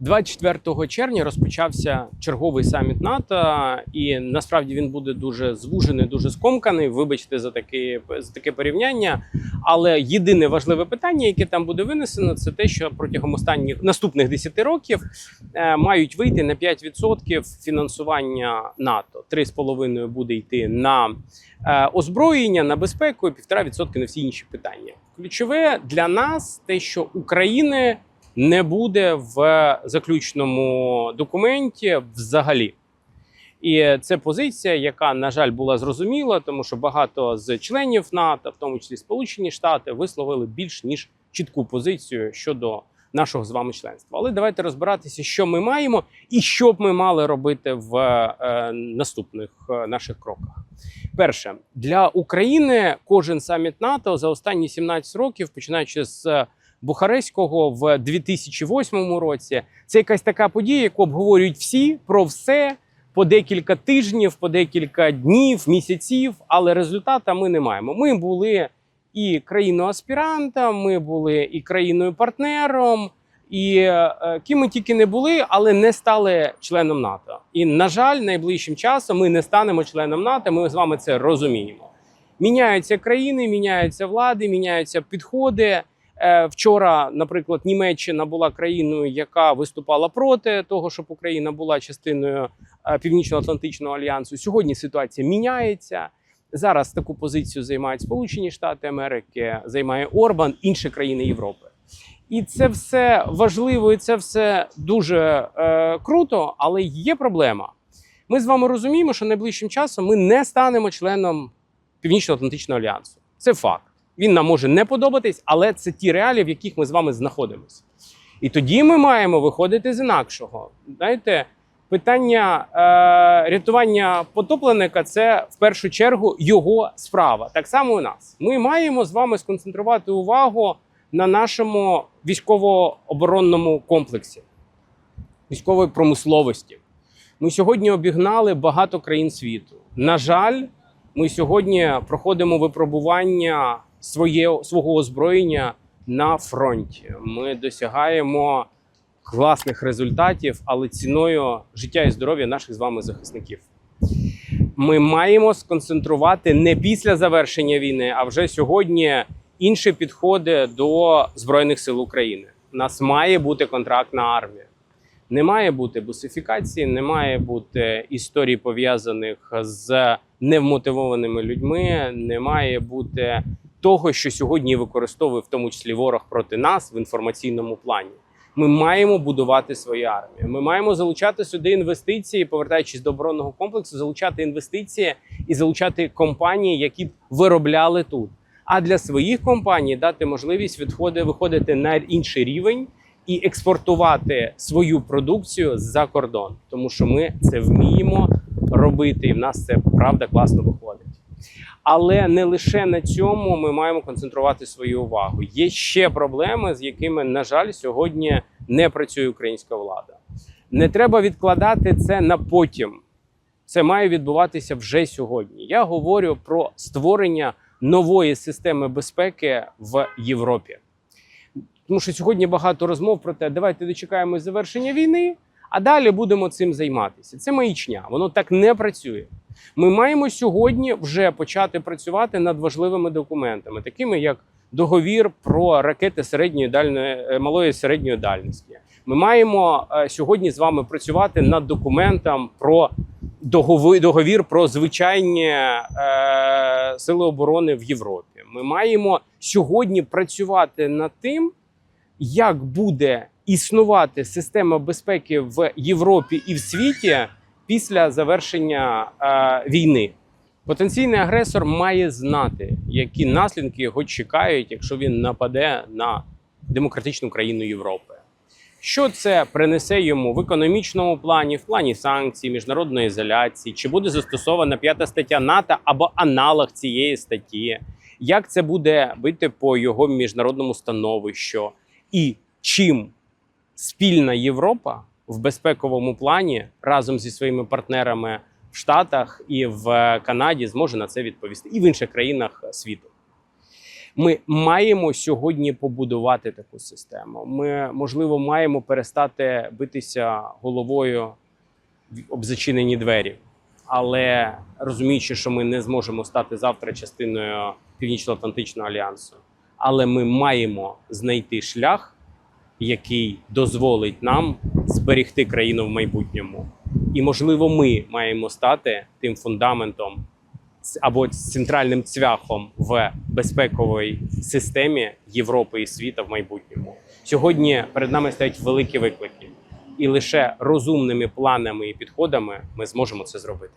24 червня розпочався черговий саміт НАТО, і насправді він буде дуже звужений, дуже скомканий. Вибачте за таке за таке порівняння. Але єдине важливе питання, яке там буде винесено, це те, що протягом останніх наступних 10 років е, мають вийти на 5% фінансування НАТО. 3,5% буде йти на е, озброєння, на безпеку, і 1,5% на всі інші питання. Ключове для нас те, що України не буде в заключному документі взагалі. І це позиція, яка, на жаль, була зрозуміла, тому що багато з членів НАТО, в тому числі Сполучені Штати, висловили більш ніж чітку позицію щодо нашого з вами членства. Але давайте розбиратися, що ми маємо і що б ми мали робити в е, наступних е, наших кроках. Перше, для України кожен саміт НАТО за останні 17 років, починаючи з Бухарестського в 2008 році. Це якась така подія, яку обговорюють всі про все по декілька тижнів, по декілька днів, місяців, але результата ми не маємо. Ми були і країною аспірантом, ми були і країною партнером, і е, ким ми тільки не були, але не стали членом НАТО. І на жаль, найближчим часом ми не станемо членом НАТО. Ми з вами це розуміємо. Міняються країни, міняються влади, міняються підходи. Е, Вчора, наприклад, Німеччина була країною, яка виступала проти того, щоб Україна була частиною е, Північно-Атлантичного альянсу. Сьогодні ситуація міняється. Зараз таку позицію займають Сполучені Штати Америки, займає Орбан, інші країни Європи. І це все важливо, і це все дуже е, круто, але є проблема. Ми з вами розуміємо, що найближчим часом ми не станемо членом Північно-Атлантичного альянсу. Це факт. Він нам може не подобатись, але це ті реалії, в яких ми з вами знаходимося. І тоді ми маємо виходити з інакшого. Знаєте, питання е, рятування потопленика це в першу чергу його справа. Так само у нас. Ми маємо з вами сконцентрувати увагу на нашому військово-оборонному комплексі, військової промисловості. Ми сьогодні обігнали багато країн світу. На жаль, ми сьогодні проходимо випробування своє, свого озброєння на фронті. Ми досягаємо класних результатів, але ціною життя і здоров'я наших з вами захисників. Ми маємо сконцентрувати не після завершення війни, а вже сьогодні інші підходи до Збройних сил України. У нас має бути контрактна армія. Не має бути бусифікації, не має бути історій пов'язаних з невмотивованими людьми, не має бути того, що сьогодні використовує в тому числі ворог проти нас в інформаційному плані. Ми маємо будувати свою армію. Ми маємо залучати сюди інвестиції, повертаючись до оборонного комплексу, залучати інвестиції і залучати компанії, які б виробляли тут. А для своїх компаній дати можливість відходи виходити на інший рівень і експортувати свою продукцію за кордон, тому що ми це вміємо робити, і в нас це правда класно виходить. Але не лише на цьому ми маємо концентрувати свою увагу. Є ще проблеми, з якими, на жаль, сьогодні не працює українська влада. Не треба відкладати це на потім. Це має відбуватися вже сьогодні. Я говорю про створення нової системи безпеки в Європі. Тому що сьогодні багато розмов про те, давайте дочекаємось завершення війни, а далі будемо цим займатися. Це маячня, воно так не працює. Ми маємо сьогодні вже почати працювати над важливими документами, такими як договір про ракети середньої дальної е, малої середньої дальності. Ми маємо е, сьогодні з вами працювати над документом про договір, про звичайні е, сили оборони в Європі. Ми маємо сьогодні працювати над тим, як буде існувати система безпеки в Європі і в світі після завершення е, війни. Потенційний агресор має знати, які наслідки його чекають, якщо він нападе на демократичну країну Європи. Що це принесе йому в економічному плані, в плані санкцій, міжнародної ізоляції, чи буде застосована п'ята стаття НАТО або аналог цієї статті? Як це буде бити по його міжнародному становищу? І чим спільна Європа в безпековому плані разом зі своїми партнерами в Штатах і в Канаді зможе на це відповісти, і в інших країнах світу. Ми маємо сьогодні побудувати таку систему. Ми, можливо, маємо перестати битися головою об зачинені двері. Але розуміючи, що ми не зможемо стати завтра частиною Північно-Атлантичного альянсу, але ми маємо знайти шлях, який дозволить нам зберегти країну в майбутньому. І, можливо, ми маємо стати тим фундаментом або центральним цвяхом в безпековій системі Європи і світа в майбутньому. Сьогодні перед нами стоять великі виклики, і лише розумними планами і підходами ми зможемо це зробити.